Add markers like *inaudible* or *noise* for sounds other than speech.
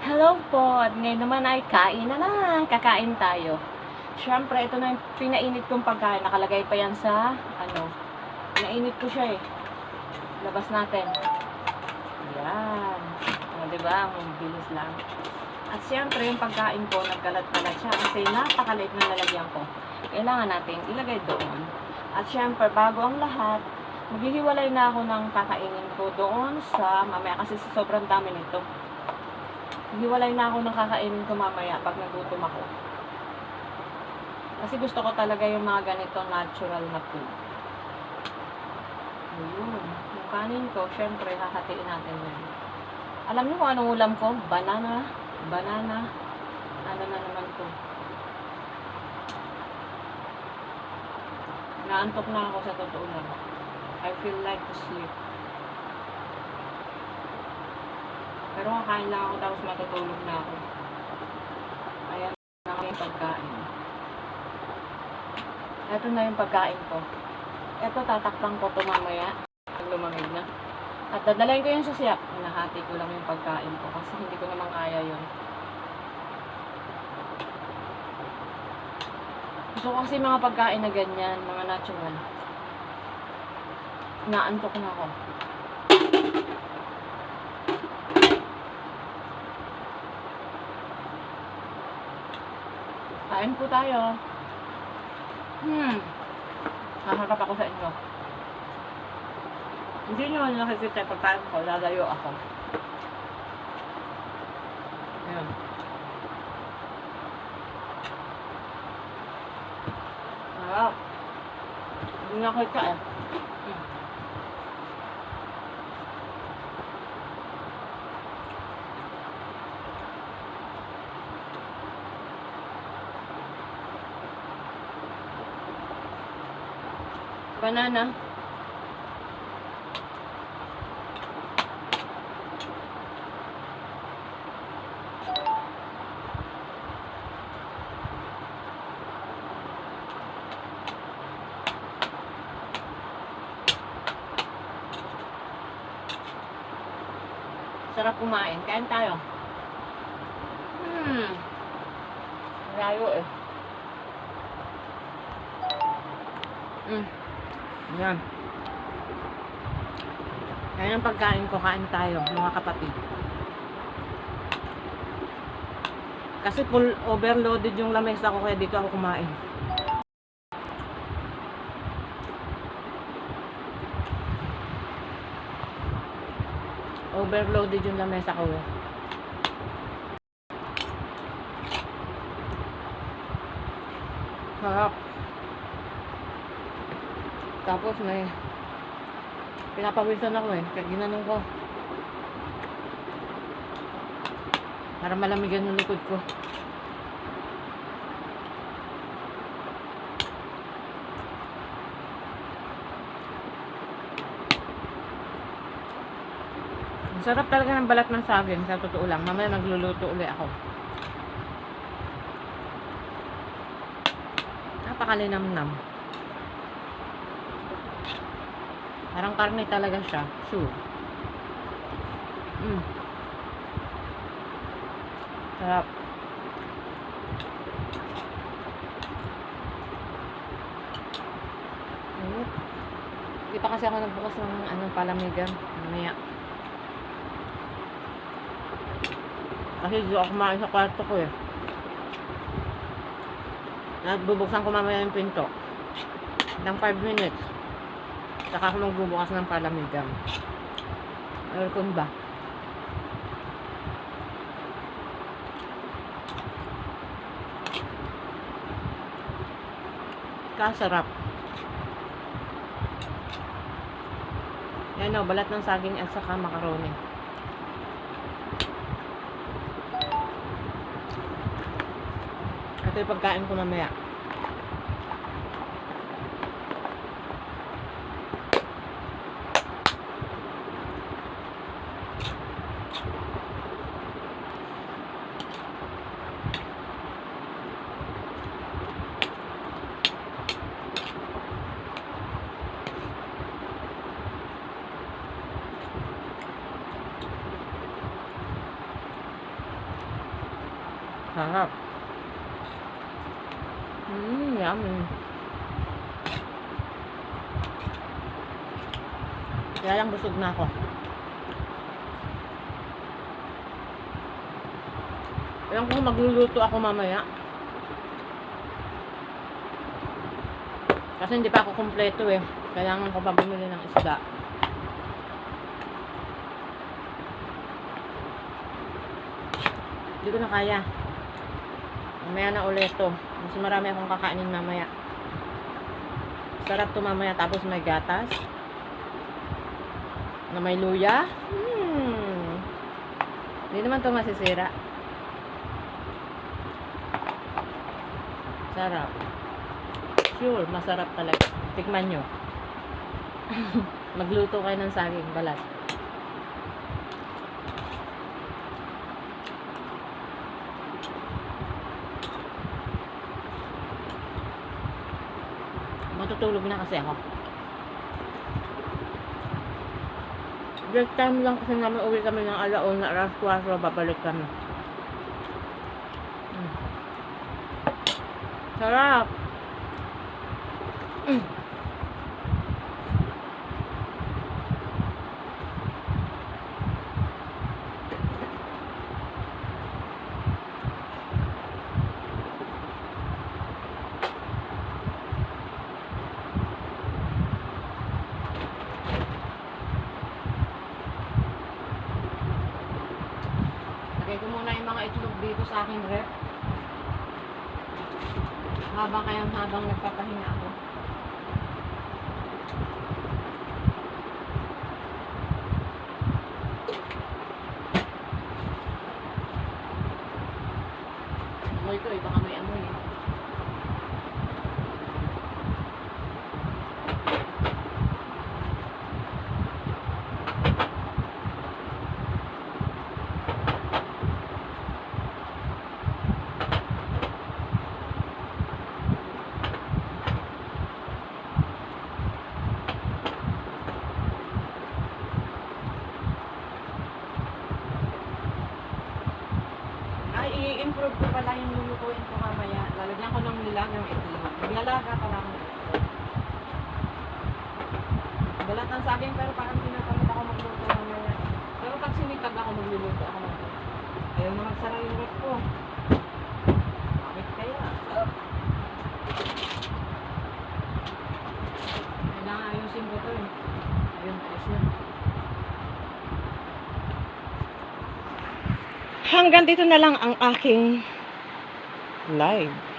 Hello po, ngayon naman ay kain na lang, kakain tayo. Siyempre, ito na yung pinainit kong pagkain, nakalagay pa yan sa, ano, pinainit ko siya eh. Labas natin. Yan. O, diba? Ang bilis lang. At siyempre, yung pagkain ko, nagkalat-kalat siya kasi napakaliit na lalagyan ko. Kailangan natin ilagay doon. At siyempre, bago ang lahat, maghihiwalay na ako ng kakainin ko doon sa mamaya kasi sobrang dami nito. Hiwalay na ako ng kakainin ko mamaya pag nagutom ako. Kasi gusto ko talaga yung mga ganito natural na food. Ayun. Yung kanin ko, syempre, hahatiin natin yan. Alam niyo kung anong ulam ko? Banana. Banana. Ano na naman to? Naantok na ako sa totoo lang. I feel like to sleep. Pero kakain lang ako tapos matutulog na ako. Ayan na ako yung pagkain. Ito na yung pagkain ko. Ito tatakpan ko to mamaya. Lumamig na. At dadalhin ko yung susiyak. Hinahati ko lang yung pagkain ko kasi hindi ko naman kaya yun. Gusto kasi mga pagkain na ganyan, mga natural. Naantok na ako. Kain po tayo. Hmm. Naharap ako sa inyo. Hindi nyo nakikita yung pagkain ko, lalayo ako. Ayan. Sarap. Hindi nakita eh. Hmm. Banana. Sarap kumain. Kain tayo. Hmm. Layo eh. Hmm. Yan. Yan ang pagkain ko. Kain tayo, mga kapatid. Kasi full overloaded yung lamesa ko kaya dito ako kumain. Overloaded yung lamesa ko. Sarap. Tapos may pinapawisan ako eh. Kaya ginanong ko. Para malamigan yung likod ko. Ang sarap talaga ng balat ng saging, sa totoo lang. Mamaya magluluto uli ako. Napakalinamnam. Parang karne talaga siya. Sure. Mm. Sarap. Ayun. Hindi pa kasi ako nagbukas ng ano, palamigan. Mamaya. Kasi dito ako kumain sa kwarto ko eh. At bubuksan ko mamaya yung pinto. Ng 5 minutes. Saka ako magbubukas ng palamigan. Aircon ba? Kasarap. Yan o, balat ng saging at saka macaroni. Ito yung pagkain ko mamaya. Sarap. Mmm, yummy. Kaya lang busog na ako. Alam ko magluluto ako mamaya. Kasi hindi pa ako kumpleto eh. Kailangan ko pa bumili ng isda. Hindi ko na kaya. Mamaya na ulit to. Mas marami akong kakainin mamaya. Sarap to mamaya tapos may gatas. Na may luya. Hmm. Hindi naman to masisira. Sarap. Sure, masarap talaga. Tikman nyo. *laughs* Magluto kayo ng saging balat. Matutulog na kasi ako. Break time lang kasi namin uwi kami ng alauna, alas 4, babalik kami. Mm. Sarap! Mm. Lagay ko muna yung mga itlog dito sa aking rep. Habang kaya habang nagpapahinga ako. Amoy ko eh, baka may amoy eh. Ay, i-improve ko pala yung lulutuin ko mamaya. Lalagyan ko ng nilagang itlog. Maglalaga pa lang. Balat ng saging pero parang tinatamad ako magluto mamaya. Pero pag sinitag ako, magluluto ako mamaya. Ayaw na magsara yung rep ko. Bakit kaya? Kailangan ayusin ko to eh. Ayun, ayos na. Hanggang dito na lang ang aking live.